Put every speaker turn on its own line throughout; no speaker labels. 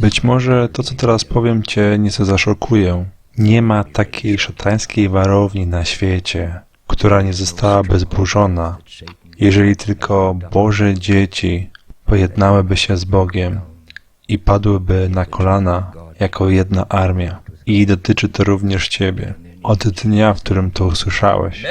Być może to, co teraz powiem, cię nieco zaszokuje. Nie ma takiej szatańskiej warowni na świecie, która nie zostałaby zburzona, jeżeli tylko Boże dzieci pojednałyby się z Bogiem i padłyby na kolana jako jedna armia. I dotyczy to również Ciebie. Od dnia, w którym to usłyszałeś,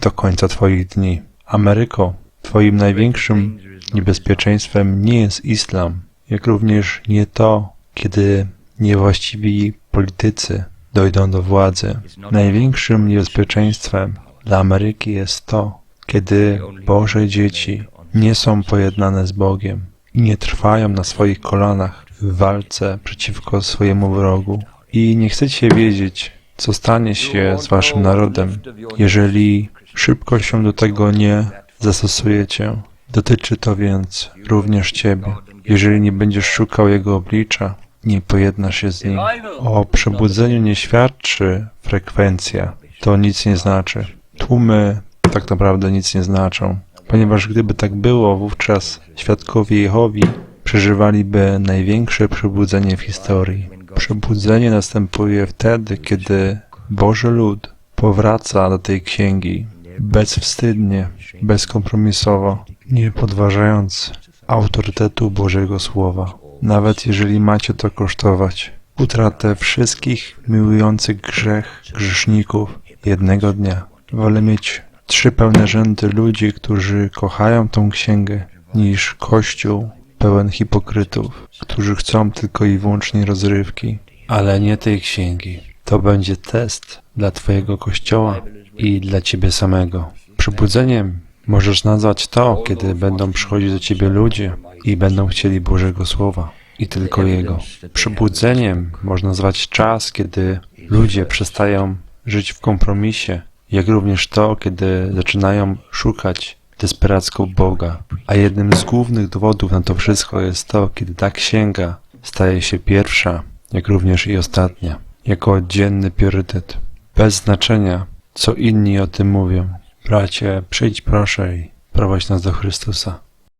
do końca Twoich dni. Ameryko, Twoim największym niebezpieczeństwem nie jest islam, jak również nie to, kiedy niewłaściwi politycy dojdą do władzy. Największym niebezpieczeństwem dla Ameryki jest to, kiedy Boże dzieci nie są pojednane z Bogiem i nie trwają na swoich kolanach w walce przeciwko swojemu wrogu. I nie chcecie wiedzieć, co stanie się z waszym narodem, jeżeli szybko się do tego nie zastosujecie. Dotyczy to więc również ciebie. Jeżeli nie będziesz szukał Jego oblicza, nie pojednasz się z Nim. O przebudzeniu nie świadczy frekwencja. To nic nie znaczy. Tłumy tak naprawdę nic nie znaczą, ponieważ gdyby tak było, wówczas świadkowie Jehowi przeżywaliby największe przebudzenie w historii. Przebudzenie następuje wtedy, kiedy Boży lud powraca do tej księgi bezwstydnie, bezkompromisowo, nie podważając autorytetu Bożego Słowa. Nawet jeżeli macie to kosztować utratę wszystkich miłujących grzech grzeszników jednego dnia. Wolę mieć trzy pełne rzędy ludzi, którzy kochają tą księgę, niż kościół pełen hipokrytów, którzy chcą tylko i wyłącznie rozrywki, ale nie tej księgi. To będzie test dla Twojego kościoła i dla Ciebie samego. Przebudzeniem możesz nazwać to, kiedy będą przychodzić do Ciebie ludzie i będą chcieli Bożego Słowa i tylko Jego. Przebudzeniem można nazwać czas, kiedy ludzie przestają żyć w kompromisie, jak również to, kiedy zaczynają szukać desperacko Boga. A jednym z głównych dowodów na to wszystko jest to, kiedy ta księga staje się pierwsza, jak również i ostatnia, jako oddzielny priorytet. Bez znaczenia, co inni o tym mówią. Bracie, przyjdź proszę i prowadź nas do Chrystusa.